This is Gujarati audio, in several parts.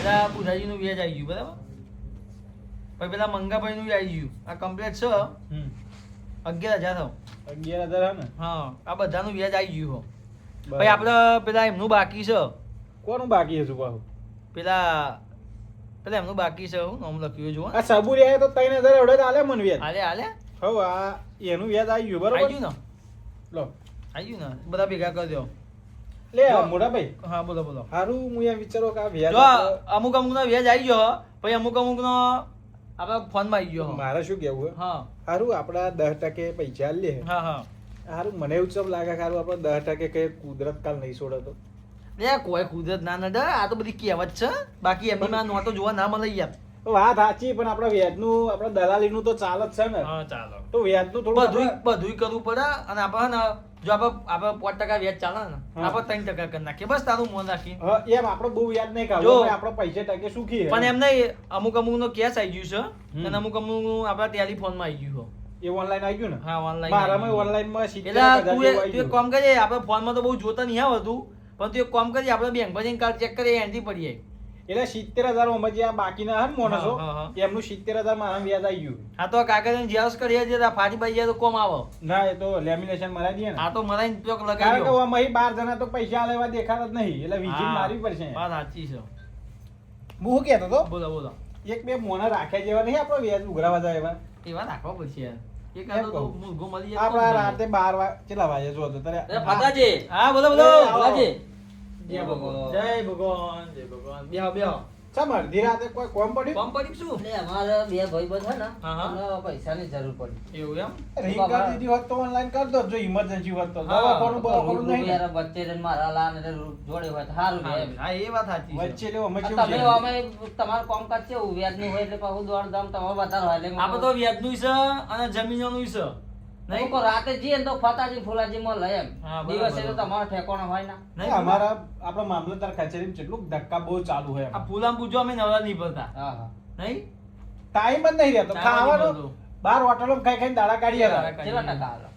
પેલા બુધાજીનું વ્યાજ આવી ગયું બરાબર? પછી પેલા મંગાભાઈનું બી આવી ગયું. આ કમ્પ્લેટ છે. અગિયાર હજાર અગિયાર હજાર હે ને? હા આ બધાનું વ્યાજ આવી ગયું બરાબર. પછી આપણે પેલા એમનું બાકી છે. કોનું બાકી હજુ પાછું? પેલા પેલા એમનું બાકી છે હું નામ લખ્યું જુઓ. આ સાબુરી તો ત્રણ હજાર એવડે આલે મન વ્યાજ. હાલે આલે? હવે આ એનું વ્યાજ આવી ગયું આવી ગયું ને? લો. આવી ગયું ને? બધા ભેગા કરી દો. લે મોડાભાઈ ભાઈ હા બોલો બોલો. હારું હું એમ વિચારો કે આ વ્યાજ જો અમુક અમુક નો વ્યાજ આવી ગયો પછી અમુક અમુક નો આપણા ફોનમાં આવી ગયો. મારે શું કેવું હા. હારું આપડા દસ ટકે પૈસા લે. હા હા. હારું મને એવું ચમ લાગે કે હારું આપણે દસ ટકે કઈ કુદરત કાલ નહીં છોડતો. લે કોઈ કુદરત ના નડે આ તો બધી કહેવત છે. બાકી એમની માં નોટો જોવા ના મળે યાર વાત સાચી પણ આપણા વ્યાજનું આપણા દલાલીનું તો ચાલ જ છે ને. હા ચાલો. તો વ્યાજનું થોડું બધું બધું કરવું પડે અને આપણે જો આપણે આપણે પાંચ ટકા વ્યાજ ચાલે ને. આપણે ત્રણ ટકા કરી નાખીએ. બસ તારું મોન રાખી એમ આપણે બહુ વ્યાજ નહીં કાઢો આપણે પૈસે ટકે સુખી પણ એમ નહીં અમુક અમુક નો કેસ આવી ગયું છે અને અમુક અમુક આપણા ટેલિફોનમાં આવી ગયું એ ઓનલાઈન આવી ગયું ને? હા ઓનલાઈન મારામાં ઓનલાઈનમાં એટલે તું તું એક કામ કરીએ આપણે ફોનમાં તો બહુ જોતા નહીં આવતું પણ તું એક કામ કરીએ આપણે બેંક ભરીને કાર્ડ ચેક કરીએ પડી પડીએ એટલે સિત્તેર હજાર ઓમાં જે આ બાકીના હે માણસો એમનું સિત્તેર હજારમાં વ્યાજ આવી ગયું. હા તો કાગળ જેરોક્સ કરીએ છીએ તો ફાટી જાય તો કોમ આવો? ના એ તો લેમિનેશન મરાઈ દે ને. આ તો ચોક કારણ કે લગાવ્યો આમાં બાર જણા તો પૈસા લેવા દેખાતા જ નહીં એટલે વીજળી મારવી પડશે. વાત સાચી છે. હું શું કહેતો તો બોલો બોલો. એક બે મોના રાખ્યા જેવા નહીં આપણે વ્યાજ ઉઘરાવા જાય એવા. એવા રાખવા પડશે યાર. તો કોણ રાતે બાર વાગે કેટલા વાગે જો તારે ફાટાજી. હા બોલો બોલો. ફાટાજી. જય ભગવાન. જય ભગવાન જય ભગવાન. બેહો બેહો ચમ અડધી રાતે કોઈ કોમ પડ્યું? કોમ પડી શું? એટલે અમારે બે ભાઈબંધ છે ને હા, હા. એમને પૈસાની જરૂર પડી. એવું એમ? રિંગ કરી દીધી હોત તો ઓનલાઈન કરી દો જો ઇમરજન્સી હોત તો. નહીં. ને. મારા લાન જોડે હોય સારું રહે. એમ. હા એ વાત સાચી છે. લેવો અમે આ કેવું તમે છે? અમે તમારું કામકાજ કેવું? વ્યાજનું હોય એટલે પાછું દોડધામ તમારે વધારે હોય એટલે આપણે તો વ્યાજનું છે અને જમીનોનું છે. નહીં. નહીં રાતે જઈએ તો ફતાજી ફુલાજી માં લઈ એમ દિવસે તો તમારો ઠેકાણો હોય ના. નહીં અમારા આપણા મામલતદાર કચેરીમાં કેટલું ધક્કા બહુ ચાલુ હોય આ ફૂલામ પૂછો અમે નવરા નહીં ભરતા. હા હા. નહીં? ટાઈમ જ નહીં રહેતો. ટાઈમ જ નહીં ખાવાનું મળતો. બાર હોટલો ખાઈ ખાઈને દાડા કાઢીએ હતા. કેટલા ટકા હાલો?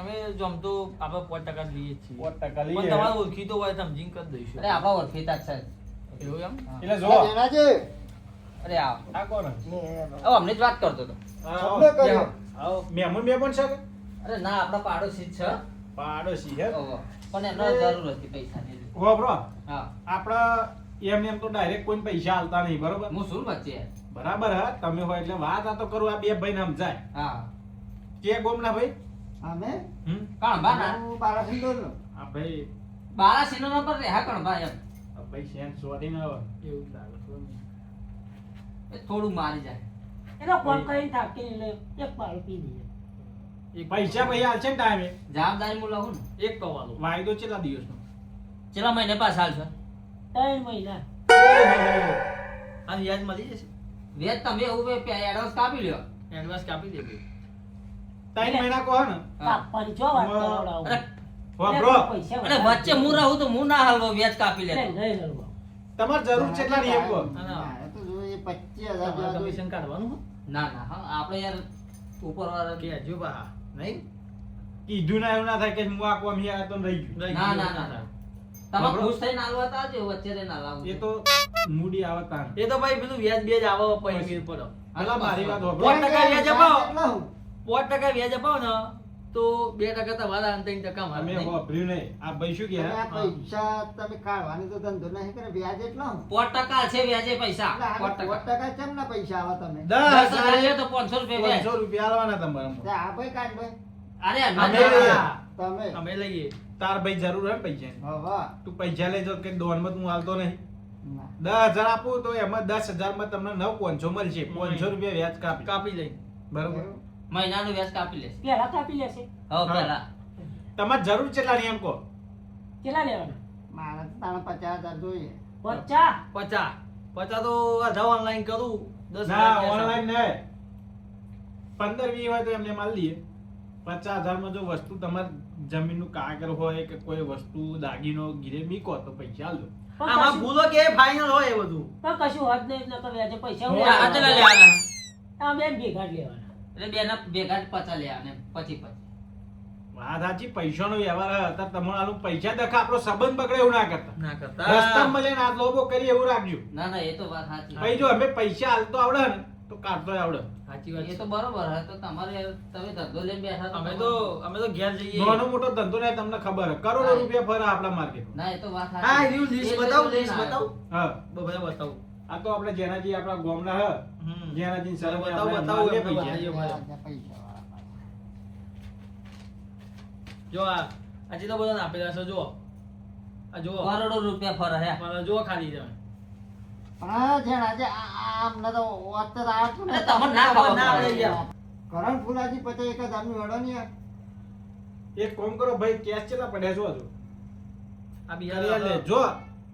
અમે જમતો આપણે પાંચ ટકા લઈએ છીએ. પાંચ ટકા લઈએ. પણ તમારે ઓળખીતો હોય તો સમજીને કરી દઈશું. અરે આપણા ઓળખીતા છે. એવું એમ? એટલે જો. અરે આવો. આ કોણ? અમને જ વાત કરતો હતો. આવો. બેહો. આવો. મહેમાન છે કે? અરે ના આપડા પાડોશી જ છે. પાડોશી છે. પણ એમને જરૂર હતી પૈસાની હોભળો, હા. આપણા એમ એમ તો ડાયરેક્ટ કોઈ પૈસા આલતા નહીં બરોબર? હું શું વચ્ચે બરાબર હા તમે હોય એટલે વાત આ તો કરું આ બે ભાઈ સમજાય. હા. કે ગોમના ભાઈ? અમે? હમ? કણભા ના હું તો આ ભાઈ બારાસીનો નંબર રે હા કણભા એમ. આ ભાઈ શેન સોરી ના એવું લાગે થોડું મારી જાય. એનો ફોન કરીને થાકી લે એક પાણી પી લઈએ એક પૈસા ભાઈ ને ટાઈમે જવાબદારી હું લઉં ને? એક કવાલો વાયદો કેટલા દિવસનો. કેટલા મહિને પાસ હાલ છે? ત્રણ મહિના. અને વ્યાજ મળી જશે? વ્યાજ તમે એવું એડવાન્સ કાપી લ્યો. એડવાન્સ કાપી દેજો ત્રણ મહિના કહો ને. કાપવાની જો વાત માં- અરે પૈસા વચ્ચે હું રહું તો હું ના હાલવો વ્યાજ કાપી લે લેતો તમારે જરૂર નહીં જોઈએ 25,000 તમારે જેવા જોઈએ. કમિશન કાઢવાનું ના ના હા આપણે યાર ઉપર વાળા કહેજો બા. નહીં? કીધું ના એવું ના થાય કે હું આ કોમ hier હતો રહી ગયું. ના, ના, ના. તમે ખુશ થઈને હાલવા તો આવજો વચ્ચે ના હાલાવું એ તો મૂડી આવતા એ તો ભાઈ બધું વ્યાજ બેજ આવો પૈસા પડો. હાલો મારી વાત હોભળો. પાંચ ટકા વ્યાજ અપાવો કેટલા હું? ટકા વ્યાજ અપાવો ને. તો બે ટકા તમારા અને ત્રણ ટકા મારે નહીં? નહીં. આ ભાઈ શું આ પૈસા તમે કાઢવાની તો ધંધો નહીં કરે વ્યાજ એટલો હું? પોટ ટકા છે વ્યાજે પૈસા. પોટ પોત ટકા. કેમ ના પૈસા આવા તમે? દસ હજાર તો પાંચસો રૂપિયા પાંચસો રૂપિયા આલવાના તમારે તે આ ભાઈ કાઢ ભાઈ. અરે અમે અમે તમે. અમે લઈએ. તાર ભાઈ જરૂર હે ને પૈસા. હવે તું પૈસા લેજો કે દોનમાં તું હાલતો નહીં. દસ હજાર આપું તો એમાં દસ હજારમાં તમને નવ પાંચસો મળશે. પાંચસો રૂપિયા વ્યાજ કાપી. કાપી લઈ. બરોબર? મહિનાનું વ્યાજ કાપી લેશે. પહેલા કાપી લેશે. હો પેલા તમારે જરૂર કેટલા ની એમ કહો કેટલા લેવાના? મારે તો તારા પચાસ હજાર જોઈએ. પચાસ? પચાસ. પચાસ તો અઢા ઓનલાઈન કરું. દસ ના ઓનલાઈન ને પંદર વીસ હોય તો એમને માલ લઈએ પચાસ હજારમાં જો વસ્તુ તમારે જમીનનું કાગળ હોય કે કોઈ વસ્તુ દાગીનો ગીરે મીકો તો પૈસા લો. આમાં ભૂલો કે ફાઇનલ હોય એ બધું. પણ કશું હોત નહીં એટલે તો વ્યાજે પૈસા હું આ લેવાના? લેવાના. આ બેન ભેગા લેવાના. એટલે બે ના ભેગા જ પચા લે અને પછી પછી. વાત સાચી પૈસાનો વ્યવહાર હતા તમારો આલું પૈસા દખા આપણો સંબંધ બગડે એવું ના કરતા. ના કરતા. રસ્તામાં મળે ને આ લોબો કરી એવું રાખજો. ના ના એ તો વાત સાચી. ભાઈ જો અમે પૈસા હાલતો આવડે ને તો કાઢતો આવડે. સાચી વાત એ તો બરોબર હે તો તમારે તમે ધંધો લઈને બેઠા અમે તો અમે તો ઘેર જઈએ. નાનો મોટો ધંધો ને તમને ખબર હે કરોડો રૂપિયા ફરે આપણા માર્કેટ ના એ તો વાત હા લિસ્ટ બતાવો લિસ્ટ. બતાવો. હા. બધા બતાવો. આ તો આપણે જેનાજી આપણા ગામના હ જેનાજી સર બતાવ બતાવ પૈસા. ભાઈ. જો આ આજે તો બધા આપેલા છે જો આ જો કરોડો રૂપિયા ફરે હે પણ જો ખાલી તમે પણ આ છે આમ આજે આ- આ તો વાત તો આટ ને તમને ના ખબર ના પડે યાર. કરણ ફુલાજી પતે એક હજારનું વેડો વડો આ. એક કોમ કરો ભાઈ કેશ કેટલા પડ્યા છો આ. બિહાર જો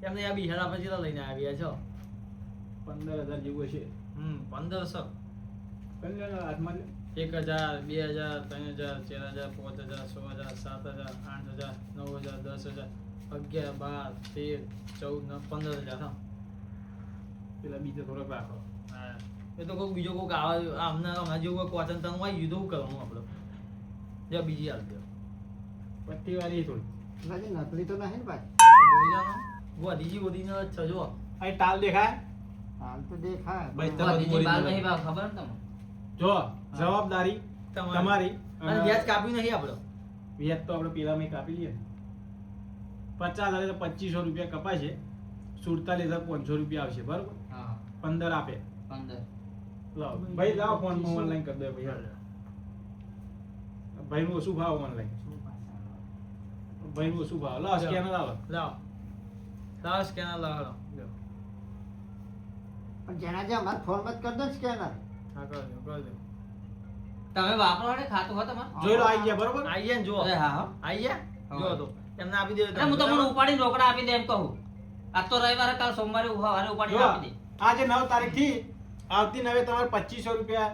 એમને આ બિહાર પછી લઈને આવ્યા છો પંદર હજાર જેવું છે હમ પંદરસો. હાથમાં એક હજાર બે હજાર ત્રણ હજાર ચાર હજાર પાંચ હજાર છ હજાર સાત હજાર આઠ હજાર નવ હજાર દસ હજાર અગિયાર બાર તેર ચૌદ ને પંદર હજાર હા. પેલા બીજો થોડોક રાખો. હા. એ તો કોઈક બીજો કોઈક આવે આ હમણાં જેવું કોઈ કોચન તનું આવી ગયું તો કરવાનું આપણે. જો બીજી હાલ દો પટ્ટી વાળી થોડી. નકલી તો નહીં ને ભાઈ. વધી જી વધીજી વધીને છજો. અહીં ટાલ દેખાય? હાલ તો દેખાય. ભાઈ, તો તમે બીજી નહીં ભાવ ખબર ને તમને? જો જવાબદારી તમારી. અને વ્યાજ કાપ્યું નહીં આપણે વ્યાજ તો આપણે પેલામાં કાપી લઈએ પચાસ હજાર પચીસો રૂપિયા કપાશે. સુડતાલીસ હજાર પાંચસો રૂપિયા આવશે બરોબર? પંદર આપે. પંદર. લાવો. ભાઈ લાવ ફોન ઓનલાઈન કરી દે ભાઈ ભાઈ નું શું ભાવ ઓનલાઈન ભાઈ નું શું ભાવ? લાવ સ્કેનર આવો લાવો. લાવ સ્કેનર લાવો. પણ જેના જે અમારે ફોનમાં જ દો સ્કેનર હા કરી દો કરી દો. તમે વાપરો ને ખાતું હોય તમારે? જોઈ લો આવી ગયા બરોબર? આઈ ગયા જો હા હા. આઈ ગયા? જો તો. એમને આપી દે હું તમને ઉપાડીને રોકડા આપી દે એમ કહું. આ તો રવિવારે કાલ સોમવારે ઉપાડીને આપી દે. આજે નવ તારીખથી આવતી નવે તમારે પચીસો રૂપિયા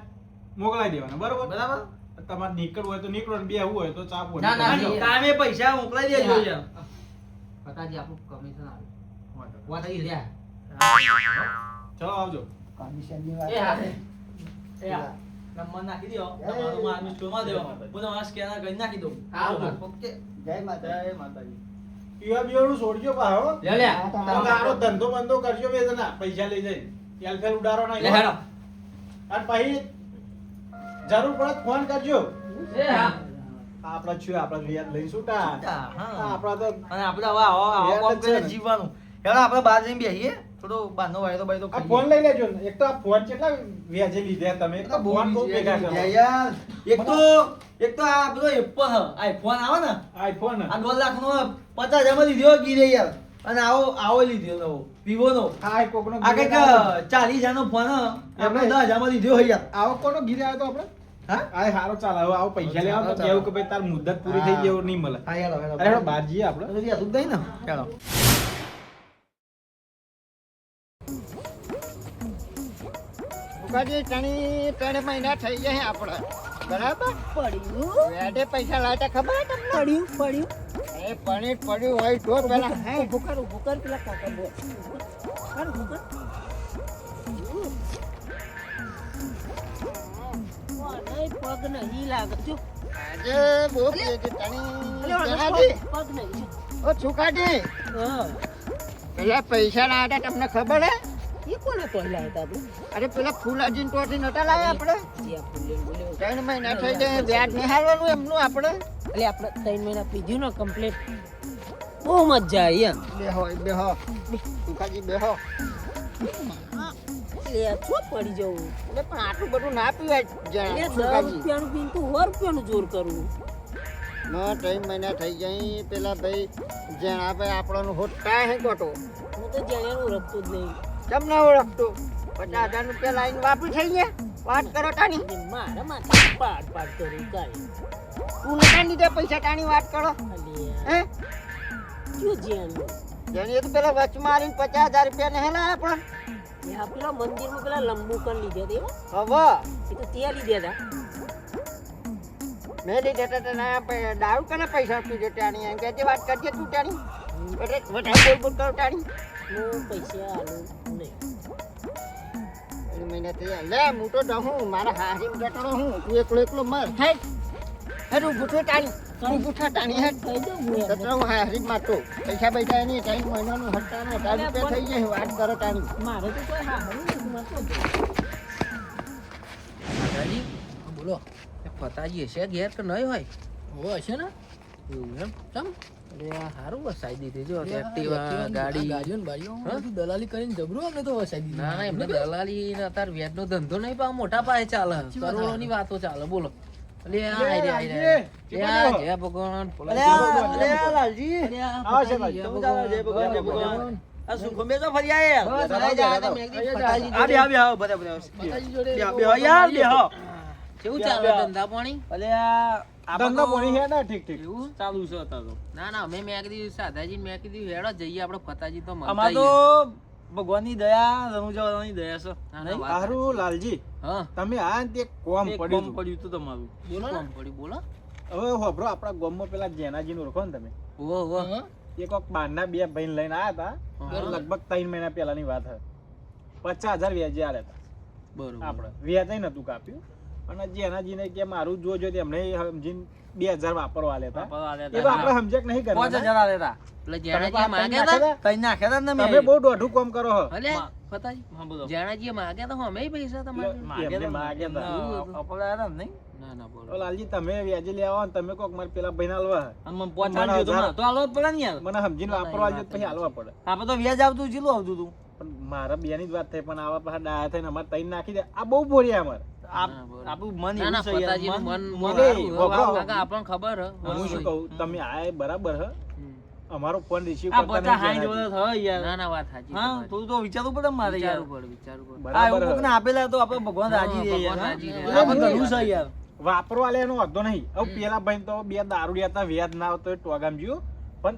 મોકલાઈ દેવાના બરોબર? બરાબર? તમારે નીકળવું હોય તો નીકળો બે બે હોય તો ચાપ ના, ના, કામે પૈસા મોકલાઈ દેજો પતાજી આપણું કમિશન આવે. વાત આવી રહ્યા ચલો આવજો. કમિશનની એ વાત હા એ હા. નંબર નાખી દો તમારું મારું દેવા માટે હું તમારા સ્કેનર કરી નાખી દઉં. હા ઓકે. જય માતા જય માતાજી. પીવા બીવાનું છોડજો પાહો લે લે. તમે આનો ધંધો બંધો કરજો બે જણા. પૈસા લઈ જઈને. એલફેલ ઉડારો ના લે હેડો. અને પછી જરૂર પડે ફોન કરજો. એ હા. આપડા છું આપડા વ્યાજ લઈ છૂટા હા. આપડા તો અને આપડે હવે આવો આવો કોમ કરીને જીવવાનું. હેડો આપણે બહાર જઈને બેસીએ થોડો બાનો વાયદો બાયદો આ ફોન લઈ લેજો. એક તો આ ફોન કેટલા વ્યાજે લીધા તમે? તો ફોન બહુ ભેગા કરો યાર. એક તો એક તો આ બધો એપલ આઈફોન આવે ને આઈફોન આ દોઢ લાખ નો પચાસ હજારમાં લીધો ગીરે યાર. અને આવો આવો લીધો નવો વિવો નો આ કોકનો આ કંઈક ચાલીસ હજાર નો ફોન આપણે દસ હજારમાં લીધો યાર. આવો કોનો ગીરે આવ્યો તો આપણે? હા? આ હારો ચાલ. હવે આવો પૈસા લેવા તો કેવું કે ભાઈ તાર મુદત પૂરી થઈ ગઈ એવું નહીં મળે. હા યાર અરે જઈએ આપણે. ને? ચાલો ભૂખાજી ત્રણી ત્રણ મહિના થઈ ગયા આપણે બરાબર? પડ્યું? વેડે પૈસા લાવતા ખબર તમને? પડ્યું પડ્યું. એ પાણી પડ્યું હોય તો પેલા હે ભૂકર ભૂકર પેલા કાકા બોલ ભૂકર ભૂકર પગ નહીં લાગે. આજે બહુ પીએ છે પગ નહીં. ઓ છુકાજી હા. પેલા પૈસા લાવ્યા તમને ખબર એ કોને પહેલા હતા તું? અરે પેલા ફૂલાજીને તોથી નતા લાવ્યા આપણે. ત્રણ મહિના થઈ ગયા વ્યાજ નહીં એમનું આપણે. એટલે આપણે ત્રણ મહિના પીધું ને કમ્પ્લીટ બહુ મજા આવી એમ. બેહો બેહો સુખાજી બેહો પડી જવું? એટલે પણ આટલું બધું ના પીવાય રૂપિયાનું પીને તું સો રૂપિયાનું જોર કરવું ના ત્રણ મહિના થઈ જાય પેલા ભાઈ જણા ભાઈ હોટ હોતા હે ગોટો. હું તો જાણે એનું રખતું જ નહીં. કેમ ના ઓળખતો. પચાસ હજાર રૂપિયા લાઈન વાપરી થઈ ગયા. વાત કરો તાની મારા માથે પાડ પાડ કરું કાંઈ. તું નતા લીધા પૈસા તાની વાત કરો. હે? શું જાણ્યું જેની તો પેલા વચ મારીને પચાસ હજાર રૂપિયા ને હેલા આપણે. એ મંદિર પેલા મંદિરમાં પેલા લંબુ કર લીધા હવે? એ તો ત્યાં લીધા હતા. મેં લીધા હતા દારૂ કને પૈસા પીધો તાણી એમ કે વાત કરજે તું એટલે વધારે બોલ બોલ કરો તાણી હું પૈસા આલું નહીં ત્રણ મહિના થઈ ગયા. લે હું તો દહું મારા હારી જટણો હું તું એકલો એકલો મર થાય હે તું ભૂઠો તાણી અંગૂઠા તાણી હેઠ કહી દઉં હું એમને. સતરા હું હારી માટો પૈસા પૈસા એની ત્રણ મહિનાનું હપ્તા ને હજાર રૂપિયા થઈ જાય વાત કરો તાણી મારે તો કોઈ હારું નથી મારે તો દાદાજી બોલો એ ફતાજી હશે ઘેર કે નહીં હોય હોવે હશે ને એવું એમ ચમ અરે આ સારું વસાઈ દીધી જો એક્ટિવા એક્ટિવા, ગાડી ગાડીઓ ને બાડીઓ હા? બધું દલાલી કરીને જબરું અમને તો વસાઈ દીધું. ના ના એમને દલાલી ને અત્યારે વ્યાજ નો ધંધો નહીં મોટા પાયે ચાલે કરોડો ની વાતો બોલો કેવું ચાલે ધંધા પાણી ધંધા પાણી હે ને ઠીક ઠીક. એવું ચાલુ છે અત્યારે ના ના અમે મેં કીધું સાદાજી મેં કીધું હેડો જઈએ આપણે ફતાજી તો અમાર તો ભગવાનની દયા રણુજાવાની દયા છે. ના, ના, વાત સારું લાલજી હા. તમે આ તે કોમ પડ્યું પડ્યું હતું તમારું. બોલો કોમ પડ્યું બોલો. હવે હોભરો આપણા ગામમાં પેલા જેનાજીનું ઓળખો ને તમે? ઓહો ઓહો. હા? એ કોક બે ભાઈ લઈને આયા હતા. લગભગ ત્રણ મહિના પહેલાની વાત હતી. પચાસ હજાર વ્યાજે આલ્યા હતા. બરોબર. આપણે. વ્યાજ નતું કાપ્યું. અને જેનાજીને કે મારું જોજો એમને સમજીને બે હજાર વાપરવા લેતા એ તો આપણે સમજક નહીં એટલે જેણાજીએ પાંચ માગ્યા નાખ્યા હતા હતા? તમે બહુ દોઢું કોમ કરો માગ્યા અમે પૈસા તમારે માગ્યા હતા ના ના બોલો. લાલજી તમે વ્યાજે લેવા તમે કોક મારે પેલા ભાઈને આલવા. મને સમજીને વાપરવા આલજો તો પછી આલવા પડે. પણ મારા બેની જ વાત થઈ પણ આવા પાછા ડાયા થઈને અમારે તૈન નાખી દે. આ બહુ બોલ્યા અમારે. વપરાવ. કાકા આપણને ખબર હું. શું કહું? તમે આ બરાબર હ? અમારો ફોન રિસીવ કરતા નહીં જેનાજી. ના ના વાત સાચી તમારી. વિચારવું પડે મારે યાર. વિચારવું પડે વિચારવું પડે. બરાબર હ. આપેલા તો આપણે ભગવાન રાજી રહે યાર. રાજી રહે. આપણે ઘણું છે યાર. વાપરવા લે એનો વાંધો નહીં. હવે પેલા ભાઈ તો બે દારૂડિયા હતા વ્યાજ ના આવતો ટોગામ જ્યું પણ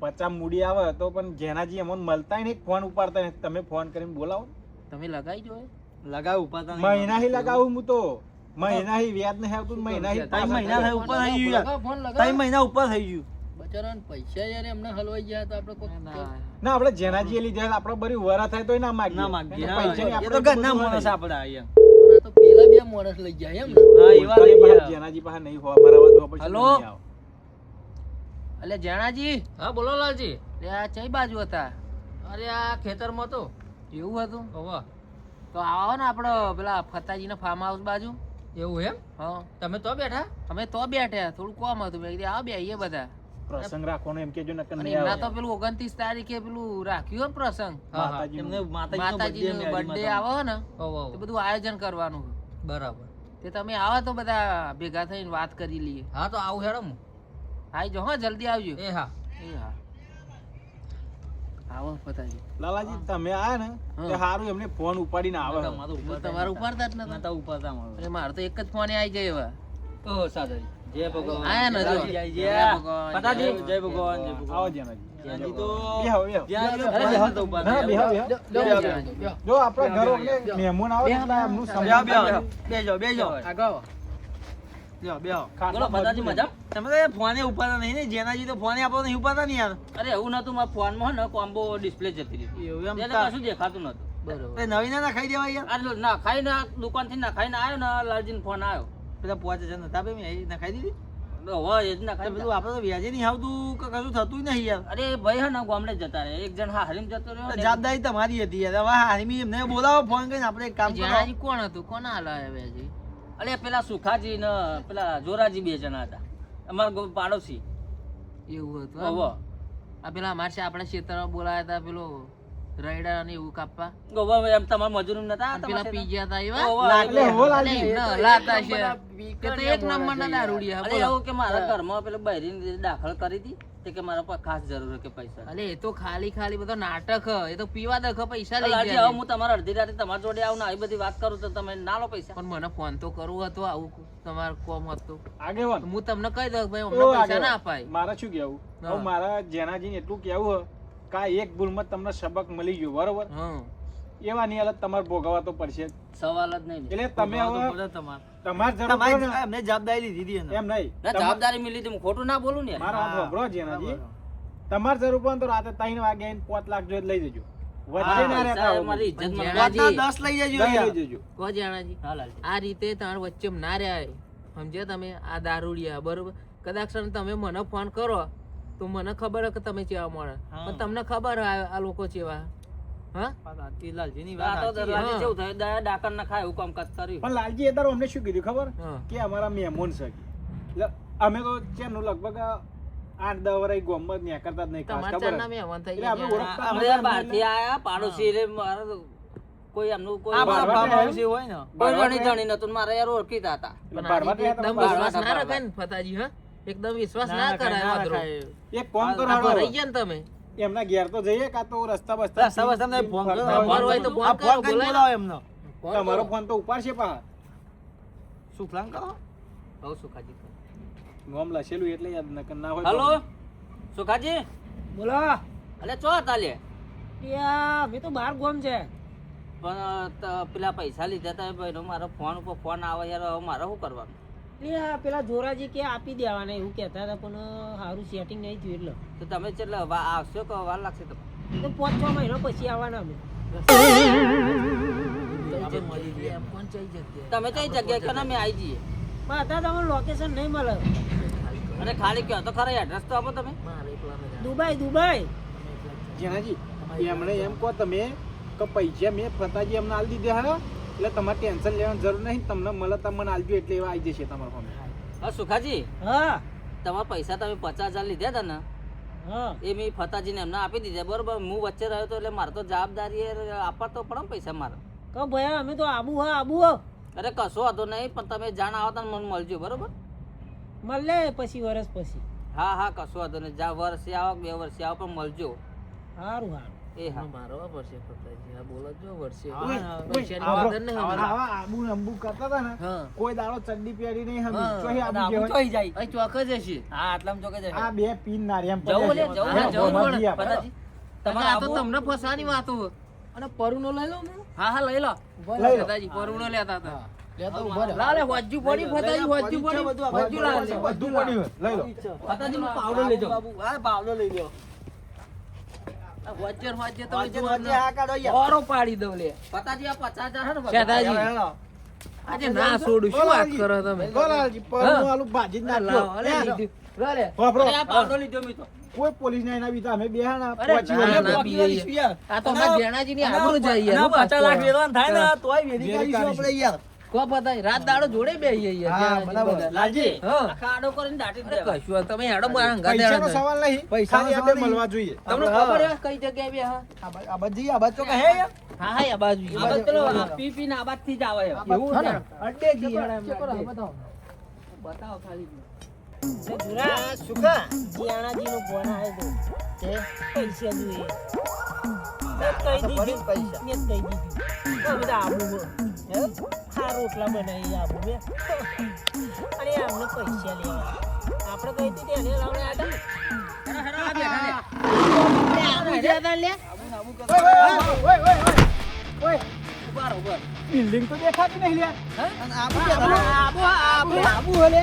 પચાસ મૂડી આવે તો પણ જેનાજી અમને મળતા નહીં ફોન ઉપાડતા નહીં. તમે ફોન કરીને બોલાવો. તમે લગાઈ જો એ? લગાવ ઉપાતા મહિના હી લગાવું. હું તો. મહિના હી વ્યાજ નહીં આવતું મહિના હી ત્રણ મહિના થઈ ઉપર થઈ ગયું યાર. લગાવો, ફોન લગાવો. ત્રણ મહિના ઉપર થઈ ગયું. બચારાને પૈસા યાર એમને હલવાઈ ગયા તો આપણે કોક- ના ના આપણે જેનાજી એ લીધે આપણે બરી વરા થાય તોય ના માગીએ. ના માગીએ. એને હા. એ તો ઘરના માણસ નહીં. અહીંયા. તો પેલા બે માણસ લઈ ગયા એમ હા એવા લઈ ગયા. જેનાજી પાસે નહીં હોય મારા વાત પછી હલો? નહીં જેણાજી? હા બોલો લાલજી. લે આ ચઈ બાજુ હતા? અરે આ ખેતરમાં તો. એવું હતું? હોવા. તો આવો ને આપડે પેલા ફતાજીના ફાર્મ હાઉસ બાજુ. એવું એમ? હા. તમે તો બેઠા? અમે તો બેઠા થોડું કોમ હતું. મેં કીધું આવો બેહીએ બધા. પ્રસંગ રાખવાનો એમ કેજો નકર નહીં આવે. તો પેલું ઓગણત્રીસ તારીખે પેલું રાખ્યું ને પ્રસંગ. હા, હા. માતાજીનું. એમને માતાજીનો બર્થડે આવે ને તો બધું આયોજન કરવાનું બરાબર. તે તમે આવો તો બધા ભેગા થઈને વાત કરી લઈએ. હા તો આવું હેડો હું. આઈ જો હા જલ્દી આવજો. એ હા. એ હા. આવો ફતાજી લાલાજી તમે આ ને તે. હારું એમને ફોન ઉપાડીને આવે. તમારે ઉપાડતા જ નતા? ઉપાડતા મારો. અરે મારે તો એક જ ફોન આવી ગયો હવે ઓહો સાદાજી જય ભગવાન. આયા ને જો. જય જય જય ભગવાન, પતાજી જય જય ભગવાન જય ભગવાન. આવો જેનાજી જ્યાંથી તો બેહો, બેહો. જ્યાં. નતા ઉપાડતા. બેહો, બેહો. જો આપણા ઘરો મહેમાન આવે એટલે એમનું બેહો, બેહો. બેહો, બેહો. આગળ આવો. બેહો, બેહો. બોલો, પતાજી મજા? તમે તો ફોને ઉપાડતા નહીં ને જેનાજી તો ફોને આપણો નહીં ઉપાડતા ને યાર. અરે એવું નતું મારા ફોનમાં ને કોમ્બો ડિસ્પ્લે જતી રહી એવું એમ કશું દેખાતું નતું. બરોબર. નવી ના ખાઈ દેવાય યાર. આ લો નાખાઈને દુકાનથી નાખાઈને આવ્યો ને લાલજીનો ફોન આવ્યો. પેલા પાંચ હજાર નતા આપે મેં એ ખાઈ દીધી? તો એ જ તો વ્યાજે નહીં આવતું કે કશું થતું નહીં યાર. અરે ભાઈ હે ને ગામડે જતા રહે. એક જણ હા જતો રહ્યો જવાબદારી તમારી હતી યાર. હવે હારીમી એમને બોલાવો ફોન કરીને આપણે એક કામ કરો. કોણ હતું? કોણ હાલ છે અરે પેલા સુખાજી ને પેલા જોરાજી બે જણા હતા. અમારા ગો- પાડોશી. એવું હતું? આ પેલા અમારે આપણા ક્ષેત્રમાં બોલાયા હતા પેલો રૈડા ને એવું કાપવા. ગોવા એમ તમારા મજૂર નતા પેલા પી ગયા હતા એવા? લાગલે હો અલે લાતા છે કે તો એક નંબરના દારૂડિયા અરે એવું કે મારા ઘરમાં પેલો બૈરીને દાખલ કરી હતી તે કે મારા પાસે ખાસ જરૂર કે પૈસા. અરે એ તો ખાલી ખાલી બધો નાટક હ. એ તો પીવા દખ પૈસા લઈ ગયા હું તમારા અડધી રાતે તમારા જોડે આવું ને આવી બધી વાત કરું તો તમે ના લો પૈસા. પણ મને ફોન તો કરવો હતો આવું તમારું કોમ હતું. આગેવાન. હું તમને કહી દઉં ભાઈ પૈસા ના અપાય. મારા શું કેવું મારા જેનાજીને એટલું કેવું હે કે એક ભૂલમાં તમને સબક મળી ગયો બરોબર? એવા ની હાલત તમારે ભોગવવા તો પડશે સવાલ જ નહીં. એટલે તમે હવે તમારે. જવાબદારી લીધી હતી એમ નહીં. જવાબદારી મિલી હતી હું ખોટું ના બોલું ને. મારા વાપરો જેનાજી તમારે જરૂર પડે તો રાતે ત્રણ વાગે આવીને પાંચ લાખ જોઈએ લઈ જજો. પણ આ રીતે તાર વચ્ચે ના રહ્યા સમજ્યા તમે? આ દારૂડિયા બરોબર? કદાચ તમે મને ફોન કરો. તો મને ખબર હે કે તમે ચેવા મળે પણ તમને ખબર આ લોકો ચેવા. હા? વાત સાચી, લાલજીની આ વાત તો સાચી. દરવાજે હા. જેવું થયું દયા ડાકર ના ખાય એવું કામકાજ કર્યું. પણ લાલજી એ તારો અમને શું કીધું ખબર? હા. કે અમારા મહેમાન છે. એટલે અમે તો ચેનું લગભગ આઠ દસ વર્ષ ગોમત ન્યા કરતા જ નહીં ખબર આયા પાડોશી એટલે મારે કોઈ એમનું કોઈ હોય ને. કોઈ રણી નતું મારે યાર ઓળખીતા હતા. પણ બારમા આજી થયા એકદમ વિશ્વાસ ના રખાય ને ફતાજી હા? એકદમ વિશ્વાસ ના ના કરાય ના. એક કામ કરો રહી ગયા ને તમે. એમના ઘેર તો જઈએ કા તો રસ્તા બસ્તા રસ્તા બસ્તા ને ફોન કરો. ફોન હોય. તો ફોન કરો, બોલાવો એમનો. તમારો ફોન તો ઉપાડશે પા સુખલાંગ કરો. બહુ સુખાજી નોમ લખેલું એટલે યાદ નકર ના હોય હેલો? સુખાજી? બોલો. અલે ચો તાલે યા મે તો બાર ગોમ છે. પણ પેલા પૈસા લીધા હતા ભાઈ મારો ફોન ઉપર ફોન આવે યાર હવે મારે શું કરવાનું? લે પેલા જોરાજી કે આપી દેવાના એવું કહેતા હતા પણ સારું સેટિંગ નહીં થયું એટલે. તો તમે એટલે આવશો કે વાર લાગશે તમને? તો પાંચ છ મહિનો પછી આવવાના અમે? તમે કઈ જગ્યાએ? કે અમે આવી જઈએ? પણ અત્યારે તમારું લોકેશન નહીં મળે. અને ખાલી કહો તો ખરા એડ્રેસ તો આપો તમે. મારે દુબઈ દુબઈ. જેનાજી એમણે એમ કહો તમે કે પૈસા મેં ફતાજી અમને આલી દીધા હા? એટલે તમારે ટેન્શન લેવાની જરૂર નહીં. તમને મળે તમને મને આલજો એટલે એવા આવી જશે તમારા સામે હા સુખાજી? હા. તમારા પૈસા તમે પચાસ હજાર લીધા હતા ને? હા. એ મેં ફતાજીને એમને આપી દીધા. બરોબર હું વચ્ચે રહ્યો તો એટલે મારે તો જવાબદારી એ આપવા તો પડે ને પૈસા મારે. કહો ભાઈ અમે તો આબુ હા આબુ હો. અરે કશો હતો નહીં પણ તમે જાણ આવો તો મને મળજો બરોબર? મળે પછી વર્ષ પછી. હા હા કશો હતો નહીં. જા વર્ષે આવો બે વર્ષે આવો પણ મળજો. સારું સારું એ હા. મારવા પડશે ફતાજી. આ બોલો જો વર્ષે. હા, પૈસાની આવો- કદર નહીં આવા- સમજ્યા. આવા આબુ ને અંબુ કરતા હતા ને કોઈ દાડો ચડ્ડી પહેરી નહીં હમી ચોહી આબુ આબુ કહેવાય. જાય. અહીં ચોક જ હશે. હા આટલામાં ચોકે જાય આ બે પીન નારિયામ જવું લે, જવું લે, જવું ભમાજી પડે. આપણે. ફતાજી તમારે તમારે આ તો તમને ફસાની વાતો. અને પરુનો લઈ લો ને. હા હા લઈ લો. પરુણો લો. પરુનો લેતા હતા. લો. પાવડો લેજો. પાવડો લઈ લ્યો. તમે વચ્ચે જુઓ વચ્ચે આ કાઢો યાર. ઓરો પાડી દઉં લે ફતાજી આ પચાસ હે ને આજે ના છોડું શું વાત કરો તમે બોલાલજી, પરનું આલું ભાજી જ નાખ્યો. અલે લે. વાપરો. આ પાવડો લીધો મેં તો કોઈ પોલીસ ના એના બીજા અમે બેહાના ના. ના, બીએ યાર. આ તો અમારા જેણાજીની આબરૂ જાય યાર. ના, શું વાત પચાસ લાખ કરો? થાય ને તોય વેરી કરીશું આપણે યાર કો રાત દાડો જોડે બેહીએ યાર. હા, બરાબર. લાલજી, હા. આ કરીને દાટી જ કશું તમે હેડો મારા પૈસાનો સવાલ નહીં. પૈસાનો સવાલ મળવા જોઈએ. તમને ખબર હે કઈ જગ્યાએ બે હા? આ બધી આ બાજુ હે હા હા આ બાજુ. આ બધું પેલો આ પી પીને આ બાજથી જ આવે. એવું છે? ને? જી યાર. બતાવો. ખાલી. જુરા સુકા જીયાણાજી નો ફોન આવ્યો તો. પૈસા જોઈએ. પૈસા. દીધું. બધા આવું હે? હા રોટલા બનાવી આબુ મેં અને અમને પૈસા લેવા આપણે કહી દીધી એને લાવણે આડા બિલ્ડિંગ તો દેખાતી નહીં લે આબુ આબુ આબુ આબુ આબુ લે,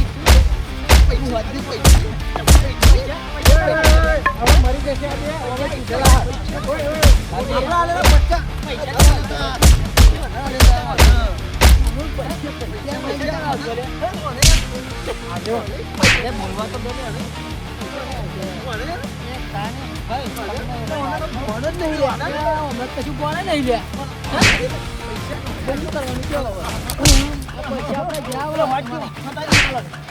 પ્લાન છે ને? ઊભા રે, પૈસા થોડા ઉપર આ. ના લેવા આપણે. પૈસા લાવ, પૈસા. પૈસા. હવે. હવે. આપણે આ લેવા પચાસ.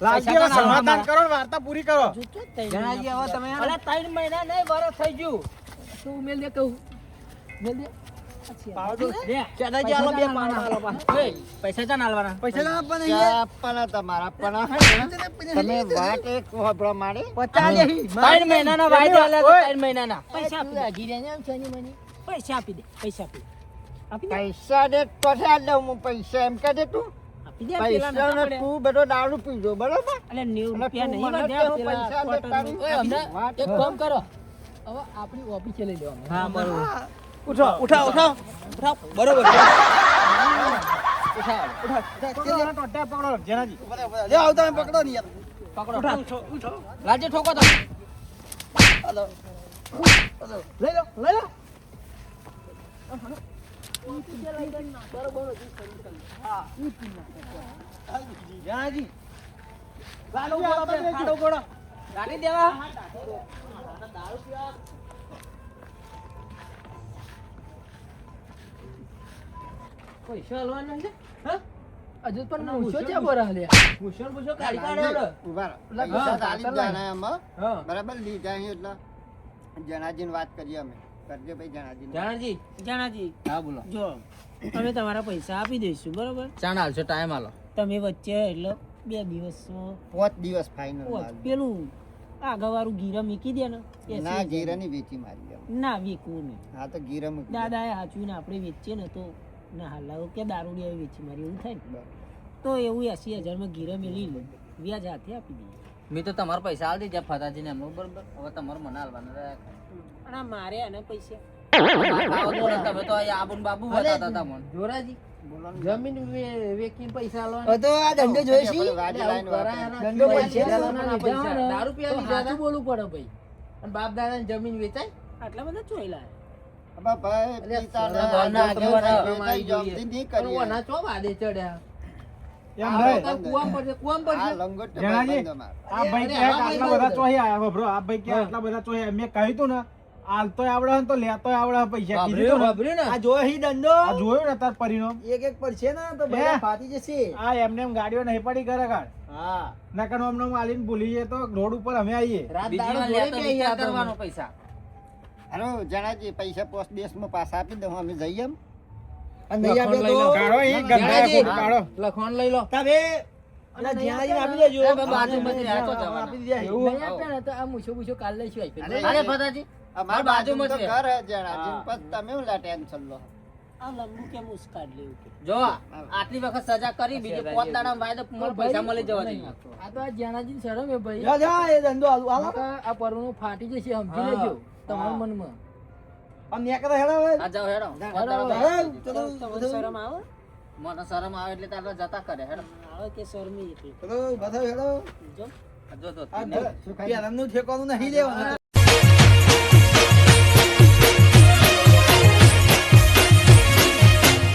લાગી સમાધાન કરો વાર્તા પૂરી કરો. અલા, ત્રણ મહિના નહીં, વરસ થઈ ગયું. તું મેલ દે કહું. મેલ દે. લે. ચાદાજી આલો બે પાન. આલો પા. ઓય, પૈસા ચાલ આલવાના. પૈસા ના આપવાના ચા યાર. આપવાના તમારા પણ તમે વાત એક હોભળો મારી. ત્રણ મહિનાના વાયદા આલ્યા ત્રણ મહિનાના. પૈસા આપી દે. પૈસા આપી દે પૈસા આપી દે. પૈસા દે તો હું પૈસા. એમ કહે તું. તું બેટો દારૂ પીજો બરોબર અલે 90 રૂપિયા નહીં મને વધ્યા કે હું પેલા પૈસા દે ક્વાર્ટરનું. તારી ઓય, અમને વાત એક કામ કરો હવે આપણી ઓફિસે લઈ લેવાનું હા બરોબર ઉઠો ઉઠાવ ઉઠાવ ઉઠાવ બરોબર ઠોકો લઈ લો લઈ લો ગાડી દેવા પૈસા આલવાના છે હા. હજુ પણ છે બરા કાઢી ઊભા રહો. બરાબર લીધા એટલે જણાજીને વાત કરીએ અમે. કરજે ભાઈ જણાજીને. વાત. જાણજી? જાણાજી. હા બોલો. જો અમે તમારા પૈસા આપી દઈશું બરોબર? ચાણ હાલશો ટાઈમ હાલો. તમે વચ્ચે એટલે બે દિવસ. પાંચ દિવસ ફાઈનલ પેલું આગળવાળું ગીરા મૂકી દે ને ના. ગીરાની વેચી મારી એમ. ના વેકવું નહીં. હા તો ગીરા મૂકી એ દાદાએ હાચવીને આપણે વેચીએ ને તો ના હાલાવો કે દારૂડિયા વેચી મારી એવું થાય ને? તો એવું એસી હજારમાં ગીરા મેળવી લે. વ્યાજ હાથે આપી દઈએ. મેં તો તમારા પૈસા આલ દીધા ફતાજીને એમનું બરોબર? હવે તમારું મને હાલવાના રહ્યા. અને મારે આના પૈસા. તમે તો અહીંયા આબુ બાબુ બતાતા હતા મને જોરાજી જમીન વે- પૈસા આલવાના. તો આ ધંધો જોઈ આપણે છી વાડી લાઈન વાપરીએ. ધંધો પૈસા દારૂના પૈસા. લીધા દારૂ પીવા લીધા બોલવું પડે ભાઈ. અને બાપ દાદા જમીન વેચાય? આટલા બધા ચોયલા. મેં કહ્યું તું ને આલતોય આવડે તો લેતો આવડે પૈસા. કીધું ને. આ જોયો હી ધંધો આ જોયું ને તાર પરિણામ? એક એક પડશે ને તો બધા ફાટી જશે. આ એમને એમ ગાડીઓ નહીં પડી કરે કાળ હા. નકર અમને આલીને ભૂલી જઈએ તો રોડ ઉપર અમે આવીએ રાત દાડો લેતો કરવાનો પૈસા. હાલો, જણાજી પૈસા પોસ્ટ દેશમાં પાછા આપી દઉં અમે જઈએ એમ. અને નહીં આપે લઈ લો. તો કાઢો એ ગંધા જણાજી. ખોટું કાઢો લખવાનું લઈ લો. તમે અને જ્યાંથી આપી દેજો. એ બાબા, રાખો આપી દીધા છે. નહીં આપે તો આ મૂછો મૂછો કાલ લઈશું આઈ અરે, અરે ફતાજી અમારા મારા બાજુમાં બાજુમાં તો છે. ઘર હે. જણાજી. પછી તમે હું લા ટેન્શન લો. આ લંબુ કેમ ઉસ્કાડ લેવું જો આટલી વખત સજા કરી બીજું પોત દાડા વાયદો મને પૈસા મળી જવા દે. આ તો આ જ્ઞાનાજી શરમ હે ભાઈ. જા, જા, એ ધંધો. નકર આ પરનું ફાટી જશે સમજી લેજો તમારા મનમાં. આમ નેકરા હેડો. આ જાવ હેડો હેડો, શરમ આવે? મને શરમ આવે એટલે તારા જતા કરે હેડો. આવે કે શરમી એટલે? ચલો, ઊભા હેડો. જો. જો તો પેલાનું ઠેકાણું નહીં લેવાનું.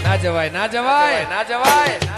ના જવાય ના જવાય ના જવાય.